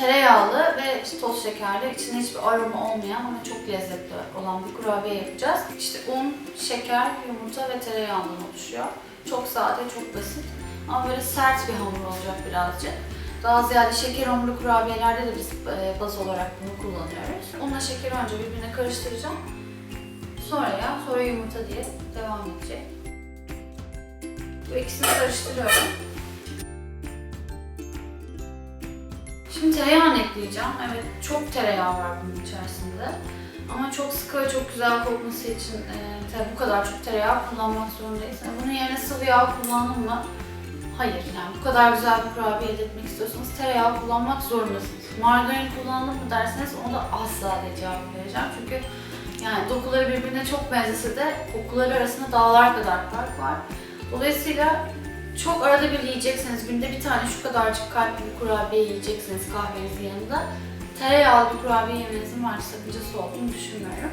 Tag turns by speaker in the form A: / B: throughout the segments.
A: Tereyağlı ve işte toz şekerli, içinde hiçbir aroma olmayan ama çok lezzetli olan bir kurabiye yapacağız. İşte un, şeker, yumurta ve tereyağından oluşuyor. Çok sade, çok basit ama böyle sert bir hamur olacak birazcık. Daha ziyade şeker hamurlu kurabiyelerde de biz e, baz olarak bunu kullanıyoruz. Unla şekeri önce birbirine karıştıracağım. Sonra yağ, sonra yumurta diye devam edecek. Bu ikisini karıştırıyorum. Ekleyeceğim. Evet, çok tereyağı var bunun içerisinde. Ama çok sıkı ve çok güzel kokması için e, bu kadar çok tereyağı kullanmak zorundayız. Yani bunun yerine sıvı yağ kullanın mı? Hayır. Yani bu kadar güzel bir kurabiye elde etmek istiyorsanız tereyağı kullanmak zorundasınız. Margarin kullanılır mı derseniz ona da asla de cevap vereceğim. Çünkü yani dokuları birbirine çok benzese de kokuları arasında dağlar kadar fark var. Dolayısıyla çok arada bir yiyecekseniz, günde bir tane şu kadarcık kalpli bir kurabiye yiyeceksiniz kahvenizin yanında. Tereyağlı bir kurabiye yemenizin var sakıncası olduğunu düşünmüyorum.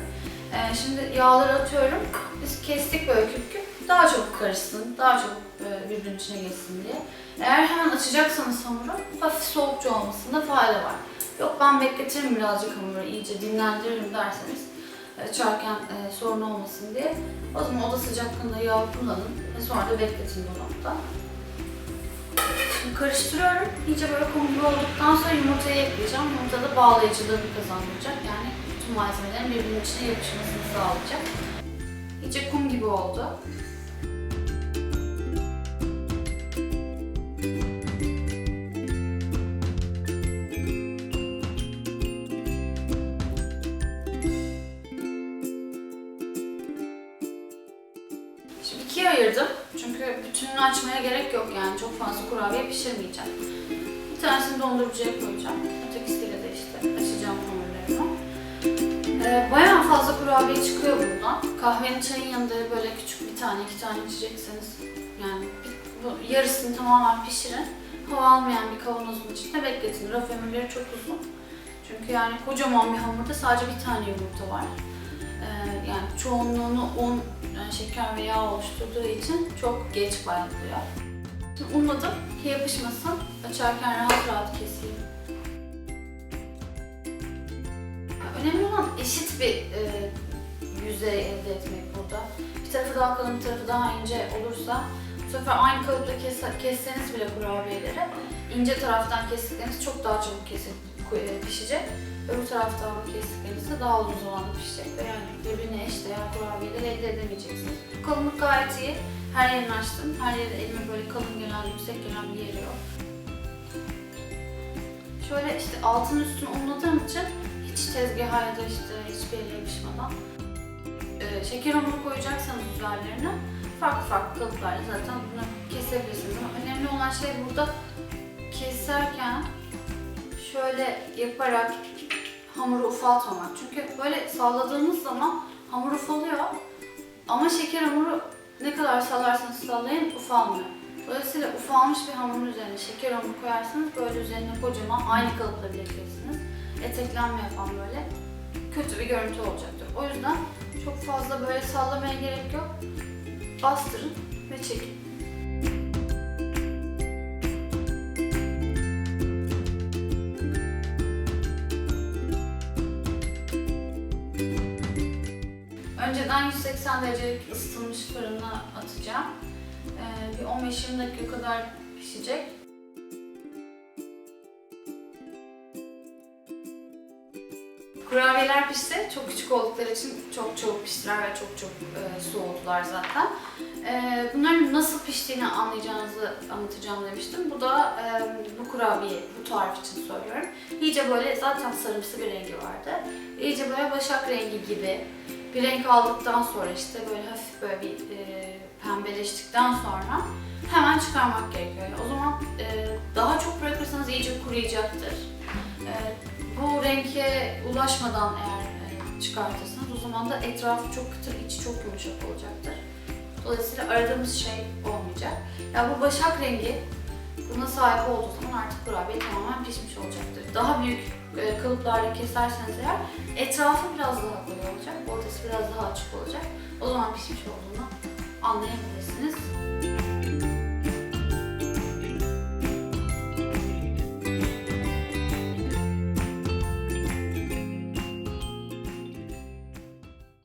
A: Ee, şimdi yağları atıyorum. Biz kestik böyle küp küp. Daha çabuk karışsın, daha çabuk e, birbirinin içine geçsin diye. Eğer hemen açacaksanız hamuru, hafif soğukça olmasında fayda var. Yok ben bekletirim birazcık hamuru, iyice dinlendiririm derseniz açarken e, sorun olmasın diye. O zaman oda sıcaklığında yağ kullanın ve sonra da bekletin dolapta. Şimdi karıştırıyorum. İyice böyle kumru olduktan sonra yumurtayı ekleyeceğim. Yumurta da bağlayıcılığını kazandıracak. Yani bütün malzemelerin birbirinin içine yapışmasını sağlayacak. İyice kum gibi oldu. Ayırdım. Çünkü bütününü açmaya gerek yok yani. Çok fazla kurabiye pişirmeyeceğim. Bir tanesini dondurucuya koyacağım. Ötekisiyle de işte açacağım hamurlarımı. Ee, bayağı fazla kurabiye çıkıyor bundan. Kahvenin çayın yanında böyle küçük bir tane, iki tane içecekseniz yani bu yarısını tamamen pişirin. Hava almayan bir kavanozun içinde bekletin. Raf ömürleri çok uzun. Çünkü yani kocaman bir hamurda sadece bir tane yumurta var. Ee, yani çoğunluğunu un, yani şeker ve yağ oluşturduğu için çok geç bayatlıyor. Şimdi unladım ki yapışmasın. Açarken rahat rahat keseyim. Önemli olan eşit bir e, yüzey elde etmek burada. Bir tarafı daha kalın, bir tarafı daha ince olursa bu sefer aynı kalıpta kes, kesseniz bile kurabiyeleri ince taraftan kestikleriniz çok daha çabuk kesip e, pişecek. Öbür taraftan kestiklerinizde daha uzun zamanda pişecek ve yani birbirine eşdeğer kurabiyeleri elde edemeyeceksiniz. Kalınlık gayet iyi. Her yerini açtım. Her yerde elime böyle kalın gelen, yüksek gelen bir yeri yok. Şöyle işte altın üstünü unladığım için hiç tezgaha ya da işte hiçbir yere yapışmadan e, şeker hamuru koyacaksanız üzerlerine farklı farklı kalıplarla zaten bunu kesebilirsiniz ama önemli olan şey burada keserken şöyle yaparak hamuru ufaltmamak. Çünkü böyle salladığınız zaman hamur ufalıyor ama şeker hamuru ne kadar sallarsanız sallayın ufalmıyor. Dolayısıyla ufalmış bir hamurun üzerine şeker hamuru koyarsanız böyle üzerine kocaman aynı kalıpla birleştirirsiniz. Eteklenme yapan böyle kötü bir görüntü olacaktır. O yüzden çok fazla böyle sallamaya gerek yok. Bastırın ve çekin. Önceden 180 derecelik ısıtılmış fırına atacağım. Ee, bir 15-20 dakika kadar pişecek. Kurabiyeler pişse çok küçük oldukları için çok çabuk piştiler ve çok çok e, soğudular zaten. E, bunların nasıl piştiğini anlayacağınızı anlatacağım demiştim. Bu da e, bu kurabiye, bu tarif için söylüyorum. İyice böyle zaten sarımsı bir rengi vardı. İyice böyle başak rengi gibi bir renk aldıktan sonra işte böyle hafif böyle bir e, pembeleştikten sonra hemen çıkarmak gerekiyor. O zaman e, daha çok bırakırsanız iyice kuruyacaktır. E, bu renge ulaşmadan eğer e, çıkartırsanız o zaman da etrafı çok kıtır, içi çok yumuşak olacaktır. Dolayısıyla aradığımız şey olmayacak. Ya bu başak rengi buna sahip olduğu zaman artık kurabiye tamamen pişmiş olacaktır. Daha büyük e, kalıplarla keserseniz eğer etrafı biraz daha koyu olacak, ortası biraz daha açık olacak. O zaman pişmiş olduğunu anlayabilirsiniz.